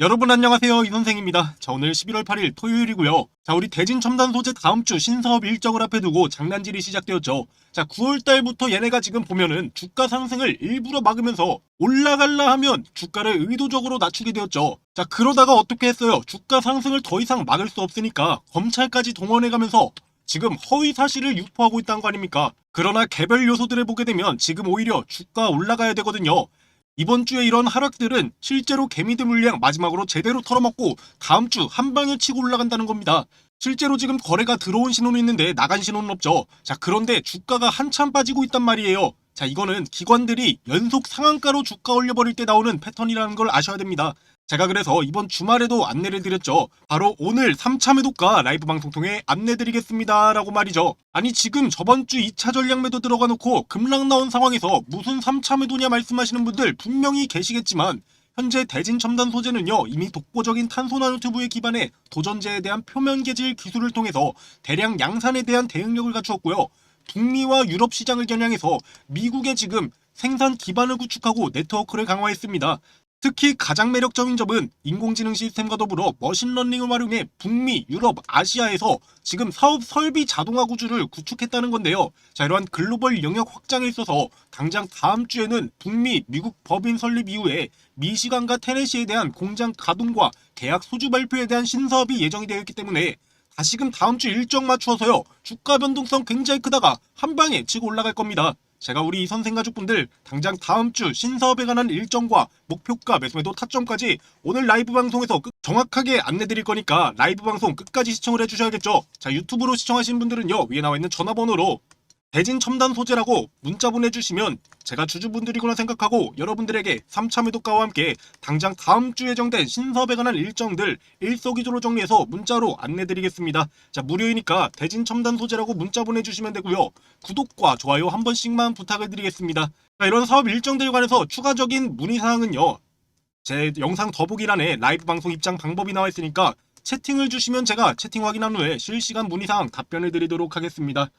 여러분 안녕하세요 이 선생입니다. 자 오늘 11월 8일 토요일이고요. 자 우리 대진 첨단 소재 다음 주 신사업 일정을 앞에 두고 장난질이 시작되었죠. 자 9월 달부터 얘네가 지금 보면은 주가 상승을 일부러 막으면서 올라갈라 하면 주가를 의도적으로 낮추게 되었죠. 자 그러다가 어떻게 했어요? 주가 상승을 더 이상 막을 수 없으니까 검찰까지 동원해가면서 지금 허위 사실을 유포하고 있다는 거 아닙니까? 그러나 개별 요소들을 보게 되면 지금 오히려 주가 올라가야 되거든요. 이번 주에 이런 하락들은 실제로 개미들 물량 마지막으로 제대로 털어먹고 다음 주 한 방에 치고 올라간다는 겁니다. 실제로 지금 거래가 들어온 신호는 있는데 나간 신호는 없죠. 자, 그런데 주가가 한참 빠지고 있단 말이에요. 자, 이거는 기관들이 연속 상한가로 주가 올려버릴 때 나오는 패턴이라는 걸 아셔야 됩니다. 제가 그래서 이번 주말에도 안내를 드렸죠. 바로 오늘 3차 매도가 라이브 방송 통해 안내드리겠습니다. 라고 말이죠. 아니 지금 저번 주 2차 전략 매도 들어가 놓고 급락 나온 상황에서 무슨 3차 매도냐 말씀하시는 분들 분명히 계시겠지만 현재 대진 첨단 소재는요 이미 독보적인 탄소 나노튜브에 기반해 도전제에 대한 표면 개질 기술을 통해서 대량 양산에 대한 대응력을 갖추었고요. 북미와 유럽 시장을 겨냥해서 미국에 지금 생산 기반을 구축하고 네트워크를 강화했습니다. 특히 가장 매력적인 점은 인공지능 시스템과 더불어 머신러닝을 활용해 북미, 유럽, 아시아에서 지금 사업 설비 자동화 구조를 구축했다는 건데요. 자, 이러한 글로벌 영역 확장에 있어서 당장 다음 주에는 북미, 미국 법인 설립 이후에 미시간과 테네시에 대한 공장 가동과 계약 소주 발표에 대한 신사업이 예정이 되어 있기 때문에 다시금 다음 주 일정 맞추어서요. 주가 변동성 굉장히 크다가 한 방에 치고 올라갈 겁니다. 제가 우리 이 선생 가족분들 당장 다음 주 신사업에 관한 일정과 목표가 매수매도 타점까지 오늘 라이브 방송에서 끝- 정확하게 안내드릴 거니까 라이브 방송 끝까지 시청을 해주셔야겠죠. 자 유튜브로 시청하신 분들은요 위에 나와 있는 전화번호로 대진 첨단 소재라고 문자 보내주시면 제가 주주분들이구나 생각하고 여러분들에게 3차 매도가와 함께 당장 다음 주 예정된 신사업에 관한 일정들 일석이조로 정리해서 문자로 안내드리겠습니다. 자 무료이니까 대진 첨단 소재라고 문자 보내주시면 되고요. 구독과 좋아요 한 번씩만 부탁을 드리겠습니다. 자, 이런 사업 일정들에 관해서 추가적인 문의사항은요. 제 영상 더보기란에 라이브 방송 입장 방법이 나와 있으니까 채팅을 주시면 제가 채팅 확인한 후에 실시간 문의사항 답변을 드리도록 하겠습니다.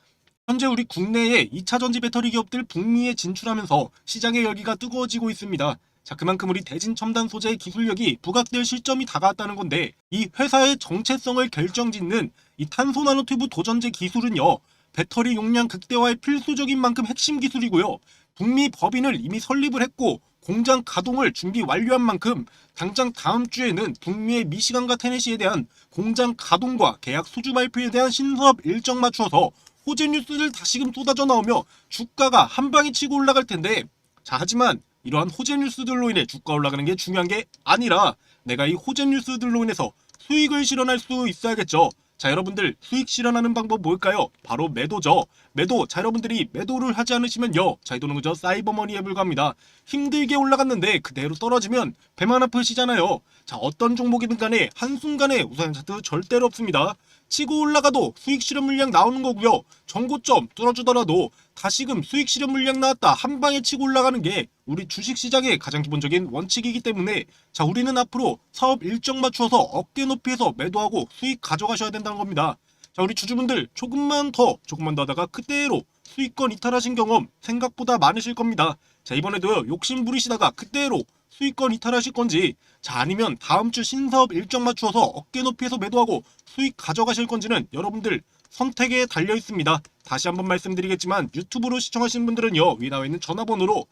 현재 우리 국내의 2차 전지 배터리 기업들 북미에 진출하면서 시장의 열기가 뜨거워지고 있습니다. 자, 그만큼 우리 대진 첨단 소재의 기술력이 부각될 시점이 다가왔다는 건데 이 회사의 정체성을 결정짓는 이 탄소 나노튜브 도전제 기술은요. 배터리 용량 극대화의 필수적인 만큼 핵심 기술이고요. 북미 법인을 이미 설립을 했고 공장 가동을 준비 완료한 만큼 당장 다음 주에는 북미의 미시간과 테네시에 대한 공장 가동과 계약 소주 발표에 대한 신사업 일정 맞추어서 호재 뉴스를 다시금 쏟아져 나오며 주가가 한 방에 치고 올라갈 텐데 자 하지만 이러한 호재 뉴스들로 인해 주가 올라가는 게 중요한 게 아니라 내가 이 호재 뉴스들로 인해서 수익을 실현할 수 있어야겠죠. 자 여러분들 수익 실현하는 방법 뭘까요? 바로 매도죠. 매도. 자 여러분들이 매도를 하지 않으시면요. 자 이도는 그저 사이버머니에 불과합니다. 힘들게 올라갔는데 그대로 떨어지면 배만 아프시잖아요. 자 어떤 종목이든 간에 한순간에 우선 차트 절대로 없습니다. 치고 올라가도 수익 실현 물량 나오는 거고요. 전고점 뚫어주더라도 다시금 수익 실현 물량 나왔다 한 방에 치고 올라가는 게 우리 주식 시장의 가장 기본적인 원칙이기 때문에 자 우리는 앞으로 사업 일정 맞추어서 어깨 높이에서 매도하고 수익 가져가셔야 된다는 겁니다. 자 우리 주주분들 조금만 더 조금만 더 하다가 그대로 수익권 이탈하신 경험 생각보다 많으실 겁니다. 자 이번에도요 욕심 부리시다가 그대로 수익권 이탈하실 건지 자 아니면 다음 주 신사업 일정 맞추어서 어깨 높이에서 매도하고 수익 가져가실 건지는 여러분들 선택에 달려 있습니다. 다시 한번 말씀드리겠지만 유튜브로 시청하시는 분들은요 위에 나와 있는 전화번호로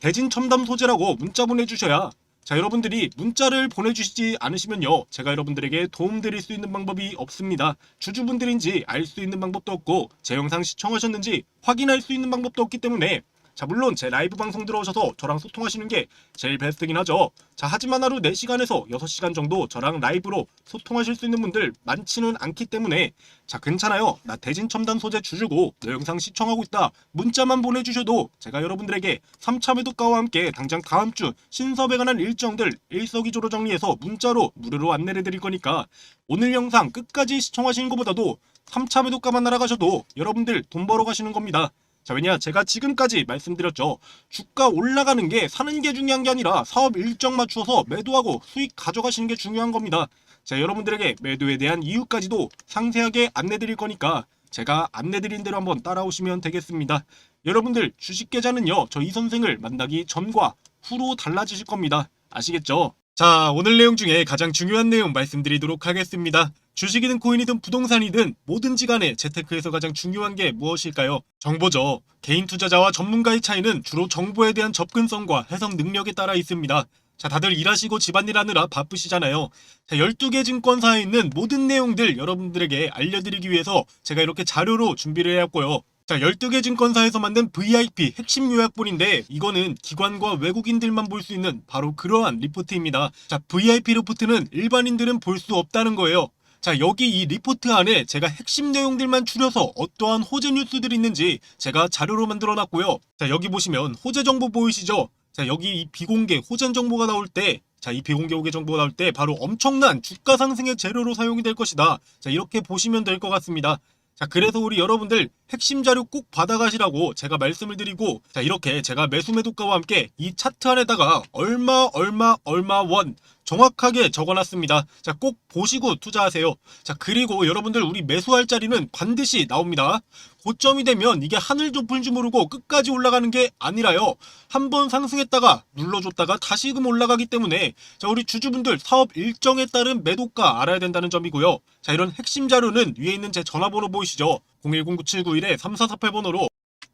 대진 첨단 소재라고 문자 보내주셔야 자 여러분들이 문자를 보내주시지 않으시면요 제가 여러분들에게 도움드릴 수 있는 방법이 없습니다. 주주분들인지 알 수 있는 방법도 없고 제 영상 시청하셨는지 확인할 수 있는 방법도 없기 때문에 자 물론 제 라이브 방송 들어오셔서 저랑 소통하시는 게 제일 베스트긴 하죠. 자 하지만 하루 4시간에서 6시간 정도 저랑 라이브로 소통하실 수 있는 분들 많지는 않기 때문에 자 괜찮아요. 나 대진 첨단 소재 주주고 너 영상 시청하고 있다. 문자만 보내주셔도 제가 여러분들에게 3차 매도가와 함께 당장 다음 주 신섭에 관한 일정들 일석이조로 정리해서 문자로 무료로 안내를 드릴 거니까 오늘 영상 끝까지 시청하시는 것보다도 3차 매도가만 날아가셔도 여러분들 돈 벌어 가시는 겁니다 자 왜냐 제가 지금까지 말씀드렸죠 주가 올라가는 게 사는 게 중요한 게 아니라 사업 일정 맞추어서 매도하고 수익 가져가시는 게 중요한 겁니다 자 여러분들에게 매도에 대한 이유까지도 상세하게 안내 드릴 거니까 제가 안내 드린 대로 한번 따라오시면 되겠습니다 여러분들 주식 계좌는요 저 이 선생을 만나기 전과 후로 달라지실 겁니다 아시겠죠? 자, 오늘 내용 중에 가장 중요한 내용 말씀드리도록 하겠습니다. 주식이든 코인이든 부동산이든 뭐든지 간에 재테크에서 가장 중요한 게 무엇일까요? 정보죠. 개인 투자자와 전문가의 차이는 주로 정보에 대한 접근성과 해석 능력에 따라 있습니다. 자, 다들 일하시고 집안일 하느라 바쁘시잖아요. 자, 12개 증권사에 있는 모든 내용들 여러분들에게 알려드리기 위해서 제가 이렇게 자료로 준비를 해왔고요. 자, 12개 증권사에서 만든 VIP 핵심 요약본인데 이거는 기관과 외국인들만 볼 수 있는 바로 그러한 리포트입니다. 자, VIP 리포트는 일반인들은 볼 수 없다는 거예요. 자, 여기 이 리포트 안에 제가 핵심 내용들만 추려서 어떠한 호재 뉴스들이 있는지 제가 자료로 만들어 놨고요. 자, 여기 보시면 호재 정보 보이시죠? 자, 여기 이 비공개 호재 정보가 나올 때 자, 이 비공개 호재 정보가 나올 때 바로 엄청난 주가 상승의 재료로 사용이 될 것이다. 자, 이렇게 보시면 될 것 같습니다. 자, 그래서 우리 여러분들 핵심 자료 꼭 받아가시라고 제가 말씀을 드리고, 자, 이렇게 제가 매수 매도가와 함께 이 차트 안에다가 얼마, 얼마, 얼마 원 정확하게 적어놨습니다. 자, 꼭 보시고 투자하세요. 자, 그리고 여러분들 우리 매수할 자리는 반드시 나옵니다. 고점이 되면 이게 하늘 좁은 줄 모르고 끝까지 올라가는 게 아니라요. 한번 상승했다가 눌러줬다가 다시금 올라가기 때문에 자 우리 주주분들 사업 일정에 따른 매도가 알아야 된다는 점이고요. 자 이런 핵심 자료는 위에 있는 제 전화번호 보이시죠? 0109791-3448번호로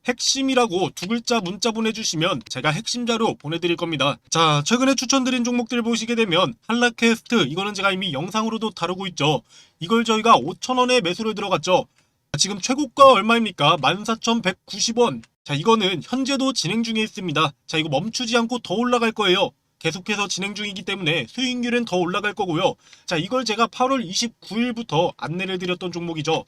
핵심이라고 두 글자 문자 보내주시면 제가 핵심 자료 보내드릴 겁니다. 자, 최근에 추천드린 종목들 보시게 되면 한라캐스트 이거는 제가 이미 영상으로도 다루고 있죠. 이걸 저희가 5,000원에 매수를 들어갔죠. 지금 최고가 얼마입니까? 14,190원. 자, 이거는 현재도 진행 중에 있습니다. 자, 이거 멈추지 않고 더 올라갈 거예요. 계속해서 진행 중이기 때문에 수익률은 더 올라갈 거고요. 자, 이걸 제가 8월 29일부터 안내를 드렸던 종목이죠.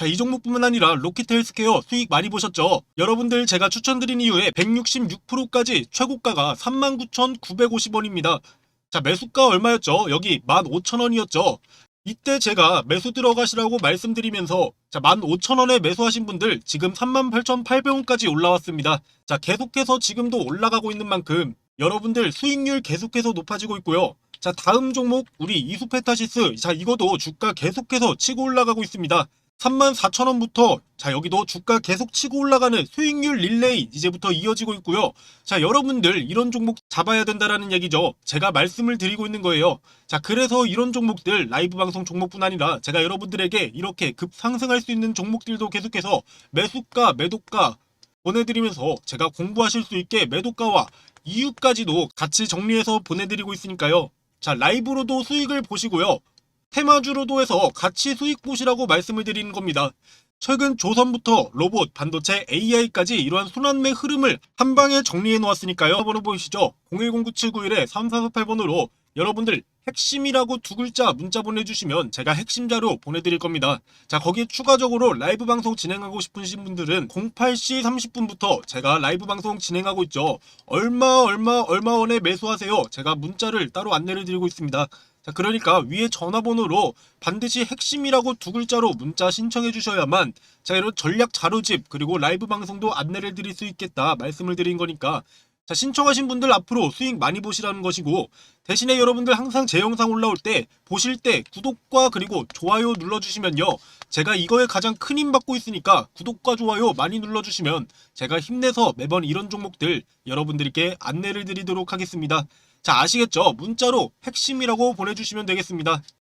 자, 이 종목뿐만 아니라 로키트 헬스케어 수익 많이 보셨죠? 여러분들 제가 추천드린 이후에 166%까지 최고가가 39,950원입니다. 자, 매수가 얼마였죠? 여기 15,000원이었죠? 이때 제가 매수 들어가시라고 말씀드리면서 자 15,000원에 매수하신 분들 지금 38,800원까지 올라왔습니다. 자 계속해서 지금도 올라가고 있는 만큼 여러분들 수익률 계속해서 높아지고 있고요. 자 다음 종목 우리 이수페타시스 자 이거도 주가 계속해서 치고 올라가고 있습니다. 34,000원부터 자 여기도 주가 계속 치고 올라가는 수익률 릴레이 이제부터 이어지고 있고요. 자 여러분들 이런 종목 잡아야 된다라는 얘기죠. 제가 말씀을 드리고 있는 거예요. 자 그래서 이런 종목들 라이브 방송 종목뿐 아니라 제가 여러분들에게 이렇게 급상승할 수 있는 종목들도 계속해서 매수가 매도가 보내드리면서 제가 공부하실 수 있게 매도가와 이유까지도 같이 정리해서 보내드리고 있으니까요. 자 라이브로도 수익을 보시고요. 테마주로도 해서 같이 수익 보시라고 말씀을 드리는 겁니다. 최근 조선부터 로봇, 반도체, AI까지 이러한 순환매 흐름을 한 방에 정리해 놓았으니까요. 번호 보이시죠? 0109791-3448번으로 여러분들 핵심이라고 두 글자 문자 보내주시면 제가 핵심 자료 보내드릴 겁니다. 자 거기에 추가적으로 라이브 방송 진행하고 싶으신 분들은 08시 30분부터 제가 라이브 방송 진행하고 있죠. 얼마 얼마 얼마 원에 매수하세요. 제가 문자를 따로 안내를 드리고 있습니다. 자, 그러니까 위에 전화번호로 반드시 핵심이라고 두 글자로 문자 신청해 주셔야만 자, 이런 전략 자료집 그리고 라이브 방송도 안내를 드릴 수 있겠다 말씀을 드린 거니까 자, 신청하신 분들 앞으로 수익 많이 보시라는 것이고 대신에 여러분들 항상 제 영상 올라올 때 보실 때 구독과 그리고 좋아요 눌러주시면요. 제가 이거에 가장 큰 힘 받고 있으니까 구독과 좋아요 많이 눌러주시면 제가 힘내서 매번 이런 종목들 여러분들께 안내를 드리도록 하겠습니다. 자 아시겠죠? 문자로 핵심이라고 보내주시면 되겠습니다.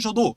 셔도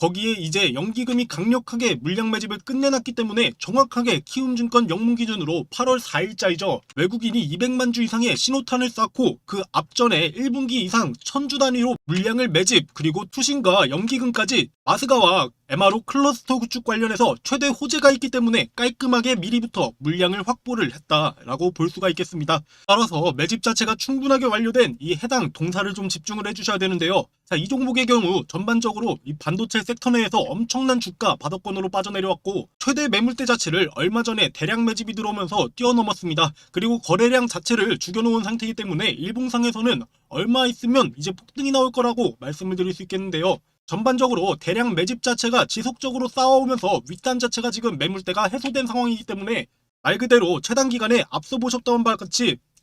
거기에 이제 연기금이 강력하게 물량 매집을 끝내놨기 때문에 정확하게 키움증권 영문 기준으로 8월 4일자이죠. 외국인이 200만 주 이상의 신호탄을 쌓고 그 앞전에 1분기 이상 1000주 단위로 물량을 매집 그리고 투신과 연기금까지 마스가와 MRO 클러스터 구축 관련해서 최대 호재가 있기 때문에 깔끔하게 미리부터 물량을 확보를 했다라고 볼 수가 있겠습니다. 따라서 매집 자체가 충분하게 완료된 이 해당 동사를 좀 집중을 해주셔야 되는데요. 자, 이 종목의 경우 전반적으로 이 반도체 섹터 내에서 엄청난 주가 바닥권으로 빠져내려왔고 최대 매물대 자체를 얼마 전에 대량 매집이 들어오면서 뛰어넘었습니다. 그리고 거래량 자체를 죽여놓은 상태이기 때문에 일봉상에서는 얼마 있으면 이제 폭등이 나올 거라고 말씀을 드릴 수 있겠는데요. 전반적으로 대량 매집 자체가 지속적으로 쌓아오면서 윗단 자체가 지금 매물대가 해소된 상황이기 때문에 말 그대로 최단 기간에 앞서 보셨던 바와 같이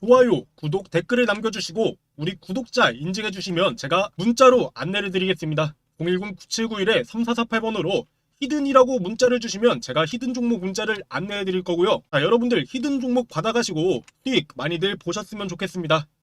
좋아요, 구독, 댓글을 남겨주시고 우리 구독자 인증해주시면 제가 문자로 안내를 드리겠습니다. 010-9791-3448번으로 히든이라고 문자를 주시면 제가 히든 종목 문자를 안내해 드릴 거고요. 자, 여러분들 히든 종목 받아가시고 수익 많이들 보셨으면 좋겠습니다.